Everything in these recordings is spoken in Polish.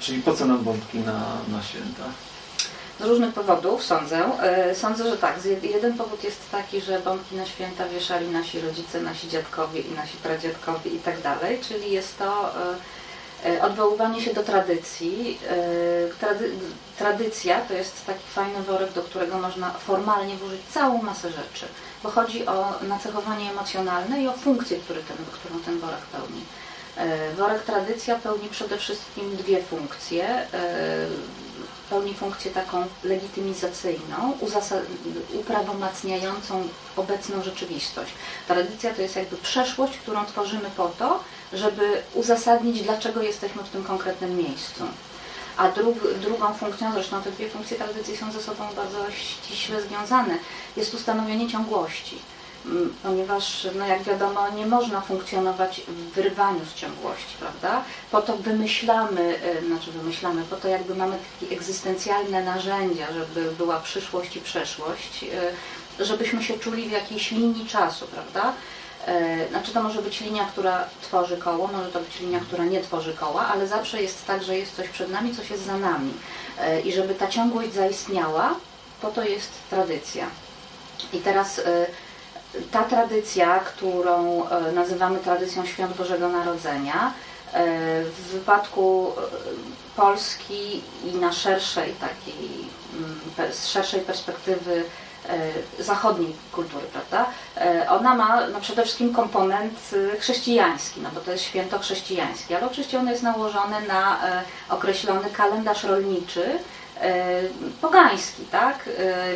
czyli po co nam bombki na, na święta? Z różnych powodów sądzę. E, Sądzę, że tak. Jeden powód jest taki, że bombki na święta wieszali nasi rodzice, nasi dziadkowie i nasi pradziadkowie i tak dalej, czyli jest to e, e, odwoływanie się do tradycji. Trady, tradycja to jest taki fajny worek, do którego można formalnie włożyć całą masę rzeczy, bo chodzi o nacechowanie emocjonalne i o funkcję, którą ten worek pełni. E, Worek tradycja pełni przede wszystkim dwie funkcje. E, Pełni funkcję taką legitymizacyjną, uprawomacniającą obecną rzeczywistość. Tradycja to jest jakby przeszłość, którą tworzymy po to, żeby uzasadnić, dlaczego jesteśmy w tym konkretnym miejscu. A drug, drugą funkcją, zresztą te dwie funkcje tradycji są ze sobą bardzo ściśle związane, jest ustanowienie ciągłości. Ponieważ, no jak wiadomo, nie można funkcjonować w wyrwaniu z ciągłości, prawda? Po to wymyślamy, y, znaczy wymyślamy, po to jakby mamy takie egzystencjalne narzędzia, żeby była przyszłość i przeszłość, y, żebyśmy się czuli w jakiejś linii czasu, prawda? E, Znaczy to może być linia, która tworzy koło, może to być linia, która nie tworzy koła, ale zawsze jest tak, że jest coś przed nami, coś jest za nami. E, I żeby ta ciągłość zaistniała, po to jest tradycja. I teraz e, ta tradycja, którą e, nazywamy tradycją Świąt Bożego Narodzenia, e, w wypadku e, Polski i na szerszej takiej, mm, z szerszej perspektywy zachodniej kultury, prawda? Ona ma no, przede wszystkim komponent chrześcijański, no bo to jest święto chrześcijańskie, ale oczywiście ono jest nałożone na określony kalendarz rolniczy, pogański, tak?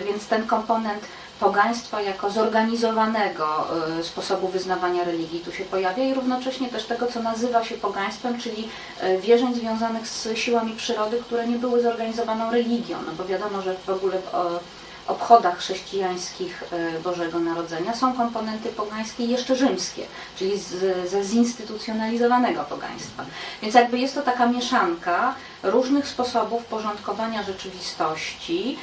Więc ten komponent pogaństwa jako zorganizowanego e, sposobu wyznawania religii tu się pojawia i równocześnie też tego, co nazywa się pogaństwem, czyli e, wierzeń związanych z siłami przyrody, które nie były zorganizowaną religią, no bo wiadomo, że w ogóle w obchodach chrześcijańskich e, Bożego Narodzenia są komponenty pogańskie i jeszcze rzymskie, czyli ze zinstytucjonalizowanego pogaństwa. Więc jakby jest to taka mieszanka różnych sposobów porządkowania rzeczywistości,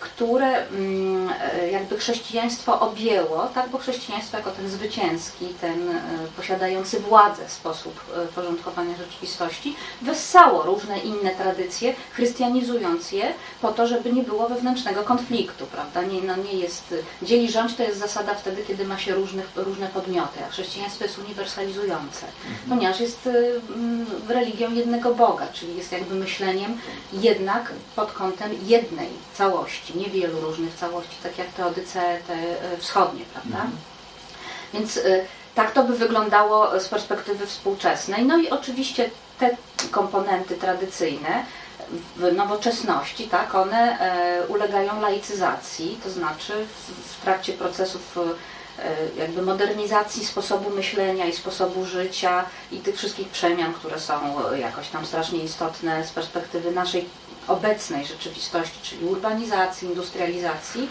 które mm, e, jakby chrześcijaństwo objęło, tak, bo chrześcijaństwo jako ten zwycięski, ten e, posiadający władzę sposób e, porządkowania rzeczywistości, wessało różne inne tradycje, chrystianizując je po to, żeby nie było wewnętrznego konfliktu, prawda? Nie, no nie jest, dzieli rządź to jest zasada wtedy, kiedy ma się różnych, różne podmioty, a chrześcijaństwo jest uniwersalizujące, ponieważ jest mm, religią jednego Boga, czyli jest jakby myśleniem jednak pod kątem jednej całości, niewielu różnych całości, tak jak te Odycee, te y, wschodnie, prawda? Mhm. Więc y, tak to by wyglądało z perspektywy współczesnej. No i oczywiście te komponenty tradycyjne w nowoczesności, tak, one e, ulegają laicyzacji, to znaczy w, trakcie procesów e, jakby modernizacji sposobu myślenia i sposobu życia i tych wszystkich przemian, które są e, jakoś tam strasznie istotne z perspektywy naszej obecnej rzeczywistości, czyli urbanizacji, industrializacji,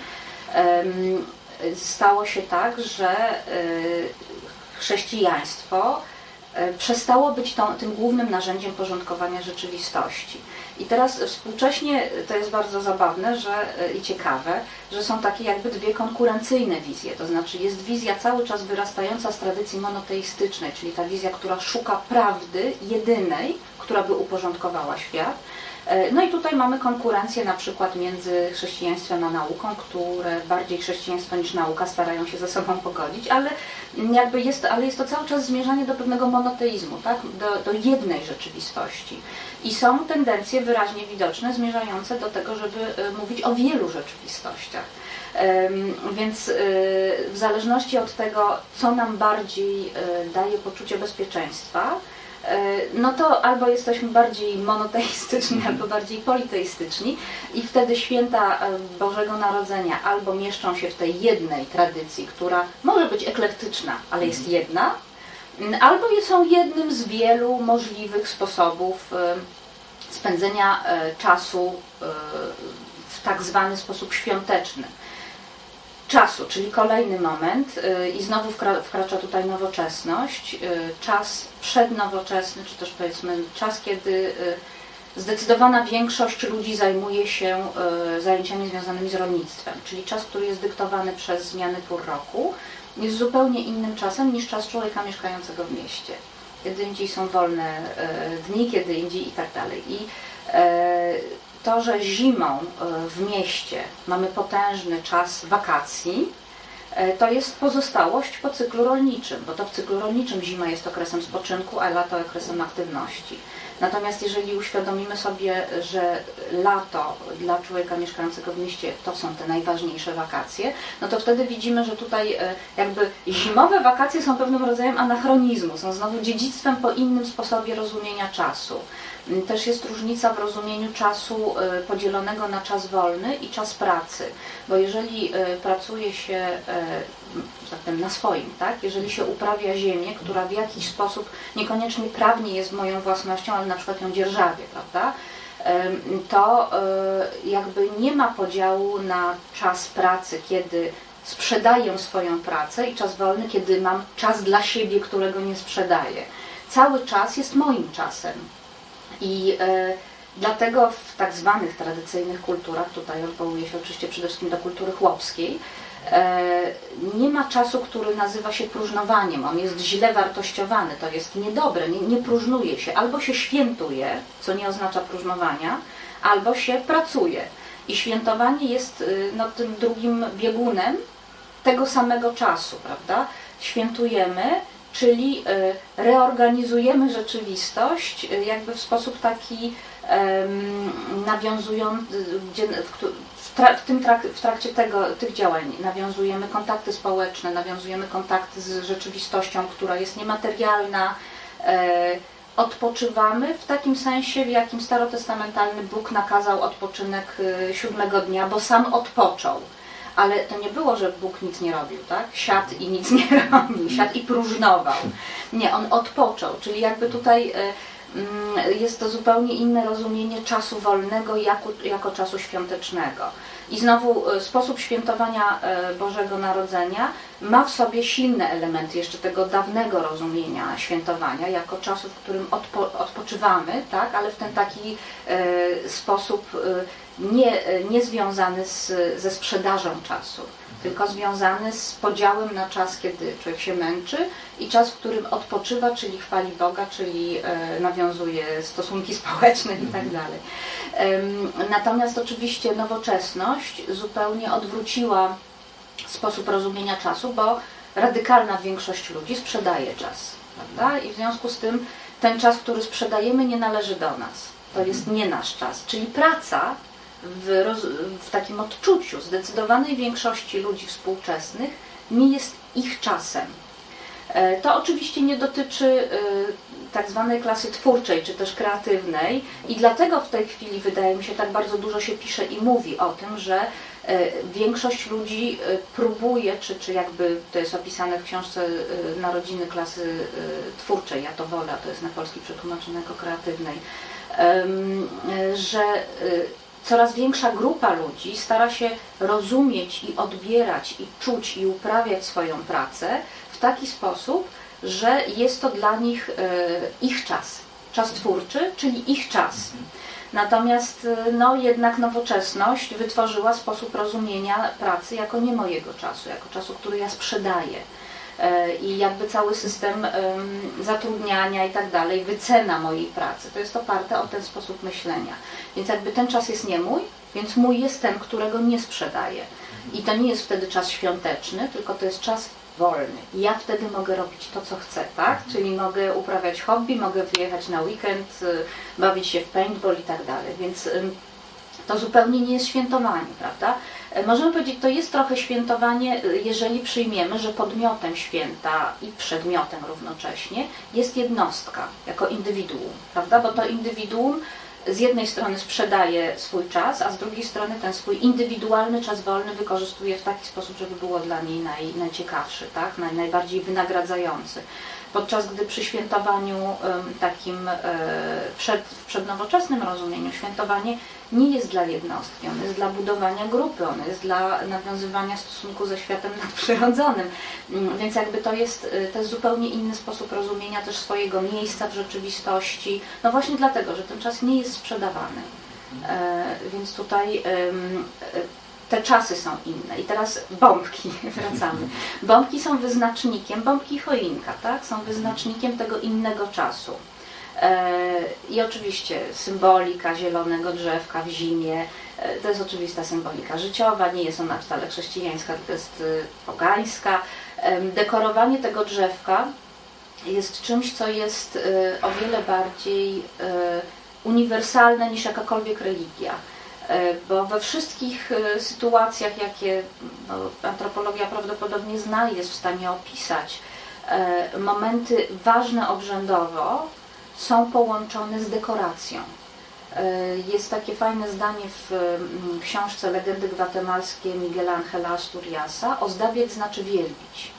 stało się tak, że e, chrześcijaństwo e, przestało być tą, tym głównym narzędziem porządkowania rzeczywistości. I teraz współcześnie to jest bardzo zabawne że, e, i ciekawe, że są takie jakby dwie konkurencyjne wizje. To znaczy jest wizja cały czas wyrastająca z tradycji monoteistycznej, czyli ta wizja, która szuka prawdy jedynej, która by uporządkowała świat. E, No i tutaj mamy konkurencję na przykład między chrześcijaństwem a nauką, które bardziej chrześcijaństwo niż nauka starają się ze sobą pogodzić, ale jakby jest, ale jest to cały czas zmierzanie do pewnego monoteizmu, tak? do, do jednej rzeczywistości. I są tendencje wyraźnie widoczne zmierzające do tego, żeby e, mówić o wielu rzeczywistościach. Więc e, w zależności od tego, co nam bardziej daje poczucie bezpieczeństwa, no to albo jesteśmy bardziej monoteistyczni, albo bardziej politeistyczni i wtedy święta e, Bożego Narodzenia albo mieszczą się w tej jednej tradycji, która może być eklektyczna, ale jest jedna, m, albo są jednym z wielu możliwych sposobów e, spędzenia e, czasu e, w tak zwany sposób świąteczny czasu, czyli kolejny moment y, i znowu wkra- wkracza tutaj nowoczesność, y, czas przednowoczesny, czy też powiedzmy czas, kiedy y, zdecydowana większość ludzi zajmuje się zajęciami związanymi z rolnictwem, czyli czas, który jest dyktowany przez zmiany pór roku, jest zupełnie innym czasem niż czas człowieka mieszkającego w mieście. kiedy indziej są wolne dni, kiedy indziej i tak dalej. I e, to, że zimą e, w mieście mamy potężny czas wakacji, e, to jest pozostałość po cyklu rolniczym, bo to w cyklu rolniczym zima jest okresem spoczynku, a lato okresem aktywności. Natomiast jeżeli uświadomimy sobie, że lato dla człowieka mieszkającego w mieście to są te najważniejsze wakacje, no to wtedy widzimy, że tutaj e, jakby zimowe wakacje są pewnym rodzajem anachronizmu, są znowu dziedzictwem po innym sposobie rozumienia czasu. Mm, Też jest różnica w rozumieniu czasu e, podzielonego na czas wolny i czas pracy, bo jeżeli e, pracuje się że tak na swoim, tak? jeżeli się uprawia ziemię, która w jakiś sposób niekoniecznie prawnie jest moją własnością, ale na przykład ją dzierżawię, prawda? To e, jakby nie ma podziału na czas pracy, kiedy sprzedaję swoją pracę i czas wolny, kiedy mam czas dla siebie, którego nie sprzedaję. Cały czas jest moim czasem. I e, dlatego w tak zwanych tradycyjnych kulturach, tutaj odwołuję się oczywiście przede wszystkim do kultury chłopskiej, nie ma czasu, który nazywa się próżnowaniem. On jest źle wartościowany, to jest niedobre, nie, nie próżnuje się. Albo się świętuje, co nie oznacza próżnowania, albo się pracuje. I świętowanie jest y, no, tym drugim biegunem tego samego czasu, prawda? Świętujemy, czyli y, reorganizujemy rzeczywistość y, jakby w sposób taki em, nawiązujący, gdzie w, tra, w, tym trak, w trakcie tego, tych działań nawiązujemy kontakty społeczne, nawiązujemy kontakty z rzeczywistością, która jest niematerialna, e, odpoczywamy w takim sensie, w jakim starotestamentalny Bóg nakazał odpoczynek y, siódmego dnia, bo sam odpoczął. Ale to nie było, że Bóg nic nie robił, tak? Siadł i nic nie robił, siadł i próżnował. Nie, on odpoczął, czyli jakby tutaj mm, jest to zupełnie inne rozumienie czasu wolnego jako, jako czasu świątecznego. I znowu y, sposób świętowania y, Bożego Narodzenia ma w sobie silne elementy jeszcze tego dawnego rozumienia świętowania, jako czasu, w którym odpo, odpoczywamy, tak? ale w ten taki y, sposób y, nie, z, ze sprzedażą czasu, tylko związany z podziałem na czas, kiedy człowiek się męczy i czas, w którym odpoczywa, czyli chwali Boga, czyli e, nawiązuje stosunki społeczne i tak dalej. Em, Natomiast oczywiście nowoczesność zupełnie odwróciła sposób rozumienia czasu, bo radykalna większość ludzi sprzedaje czas, prawda? I w związku z tym ten czas, który sprzedajemy, nie należy do nas. To jest nie nasz czas. Czyli praca w, roz, w takim odczuciu zdecydowanej większości ludzi współczesnych nie jest ich czasem. E, To oczywiście nie dotyczy e, tak zwanej klasy twórczej czy też kreatywnej i dlatego w tej chwili wydaje mi się tak bardzo dużo się pisze i mówi o tym, że e, większość ludzi próbuje, czy, czy jakby to jest opisane w książce Narodziny klasy twórczej, ja to wolę, to jest na polski przetłumaczone jako kreatywnej, że coraz większa grupa ludzi stara się rozumieć i odbierać i czuć i uprawiać swoją pracę w taki sposób, że jest to dla nich e, ich czas, czas twórczy, czyli ich czas. Natomiast e, no, jednak nowoczesność wytworzyła sposób rozumienia pracy jako nie mojego czasu, jako czasu, który ja sprzedaję. E, I jakby cały system em, zatrudniania i tak dalej, wycena mojej pracy, to jest oparte o ten sposób myślenia. Więc jakby ten czas jest nie mój, więc mój jest ten, którego nie sprzedaję. I to nie jest wtedy czas świąteczny, tylko to jest czas wolny. Ja wtedy mogę robić to, co chcę, tak? Czyli mogę uprawiać hobby, mogę wyjechać na weekend, y, bawić się w paintball i tak dalej. Więc to zupełnie nie jest świętowanie, prawda? E, Możemy powiedzieć, to jest trochę świętowanie, y, jeżeli przyjmiemy, że podmiotem święta i przedmiotem równocześnie jest jednostka, jako indywiduum, prawda? Bo to indywiduum z jednej strony sprzedaje swój czas, a z drugiej strony ten swój indywidualny czas wolny wykorzystuje w taki sposób, żeby było dla niej naj, najciekawszy, tak? Naj, najbardziej wynagradzający. Podczas gdy przy świętowaniu takim e, przed, w przednowoczesnym rozumieniu świętowanie nie jest dla jednostki, ono jest dla budowania grupy, ono jest dla nawiązywania stosunku ze światem nadprzyrodzonym. Mm, Więc jakby to jest, y, to jest zupełnie inny sposób rozumienia też swojego miejsca w rzeczywistości. No właśnie dlatego, że ten czas nie jest sprzedawany. E, Więc tutaj e, te czasy są inne. I teraz bombki, wracamy. Bombki są wyznacznikiem, bombki choinka, tak? Są wyznacznikiem tego innego czasu. E, I oczywiście symbolika zielonego drzewka w zimie, e, to jest oczywista symbolika życiowa, nie jest ona wcale chrześcijańska, tylko jest y, pogańska. Dekorowanie tego drzewka jest czymś, co jest o wiele bardziej uniwersalne niż jakakolwiek religia. E, Bo we wszystkich y, sytuacjach, jakie no, antropologia prawdopodobnie zna jest w stanie opisać, e, momenty ważne obrzędowo są połączone z dekoracją. E, Jest takie fajne zdanie w mm, książce Legendy gwatemalskie Miguela Angela Asturiasa. Ozdabiać znaczy wielbić.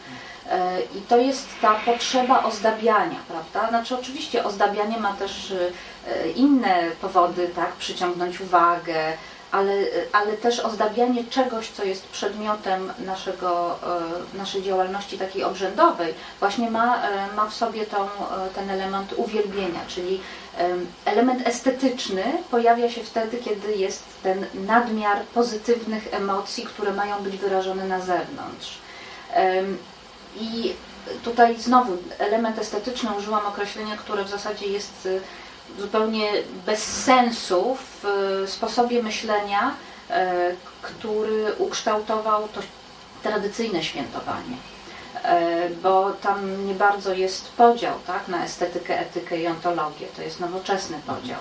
E, I to jest ta potrzeba ozdabiania, prawda? Znaczy oczywiście ozdabianie ma też e, inne powody, tak? Przyciągnąć uwagę, ale, ale też ozdabianie czegoś, co jest przedmiotem naszego, e, naszej działalności takiej obrzędowej, właśnie ma, ma w sobie tą, ten element uwielbienia, czyli em, element estetyczny pojawia się wtedy, kiedy jest ten nadmiar pozytywnych emocji, które mają być wyrażone na zewnątrz. I tutaj znowu element estetyczny użyłam określenia, które w zasadzie jest y, zupełnie bez sensu w y, sposobie myślenia, e, który ukształtował to tradycyjne świętowanie. Bo tam nie bardzo jest podział tak, na estetykę, etykę i ontologię. To jest nowoczesny podział.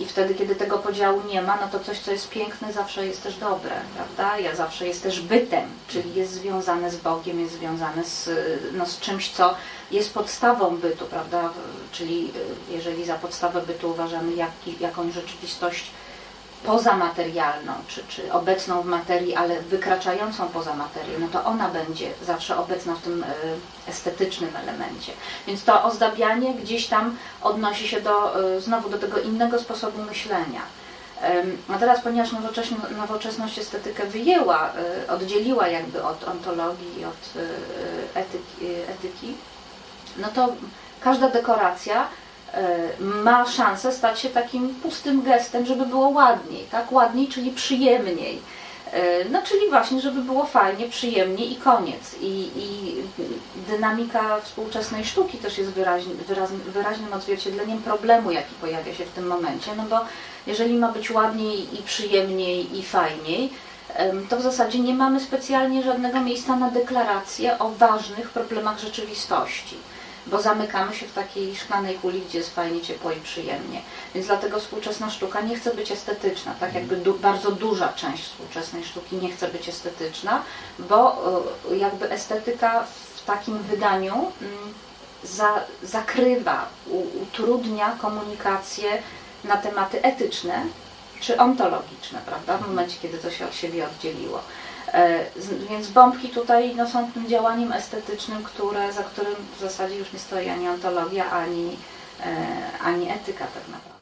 I wtedy, kiedy tego podziału nie ma, no to coś, co jest piękne, zawsze jest też dobre, prawda? Ja zawsze jest też bytem, czyli jest związane z Bogiem, jest związane z, no, z czymś, co jest podstawą bytu, prawda? Czyli y, jeżeli za podstawę bytu uważamy jak, jakąś rzeczywistość pozamaterialną, czy, czy obecną w materii, ale wykraczającą poza materię, no to ona będzie zawsze obecna w tym y, estetycznym elemencie. Więc to ozdabianie gdzieś tam odnosi się do, y, znowu do tego innego sposobu myślenia. A teraz, ponieważ nowoczesność, estetykę wyjęła, y, oddzieliła jakby od ontologii i od etyki, etyki, no to każda dekoracja ma szansę stać się takim pustym gestem, żeby było ładniej, tak? Ładniej, czyli przyjemniej. Y, No, czyli właśnie, żeby było fajnie, przyjemnie i koniec. I, i dynamika współczesnej sztuki też jest wyraz, wyraźnym odzwierciedleniem problemu, jaki pojawia się w tym momencie. No bo jeżeli ma być ładniej i przyjemniej i fajniej, to w zasadzie nie mamy specjalnie żadnego miejsca na deklaracje o ważnych problemach rzeczywistości bo zamykamy się w takiej szklanej kuli, gdzie jest fajnie, ciepło i przyjemnie. Więc dlatego współczesna sztuka nie chce być estetyczna, tak jakby du bardzo duża część współczesnej sztuki nie chce być estetyczna, bo y, jakby estetyka w takim wydaniu mm, za, zakrywa, utrudnia komunikację na tematy etyczne czy ontologiczne, prawda, w momencie, kiedy to się od siebie oddzieliło. E, Więc bombki tutaj no, są tym działaniem estetycznym, które, za którym w zasadzie już nie stoi ani ontologia, ani, e, ani etyka tak naprawdę.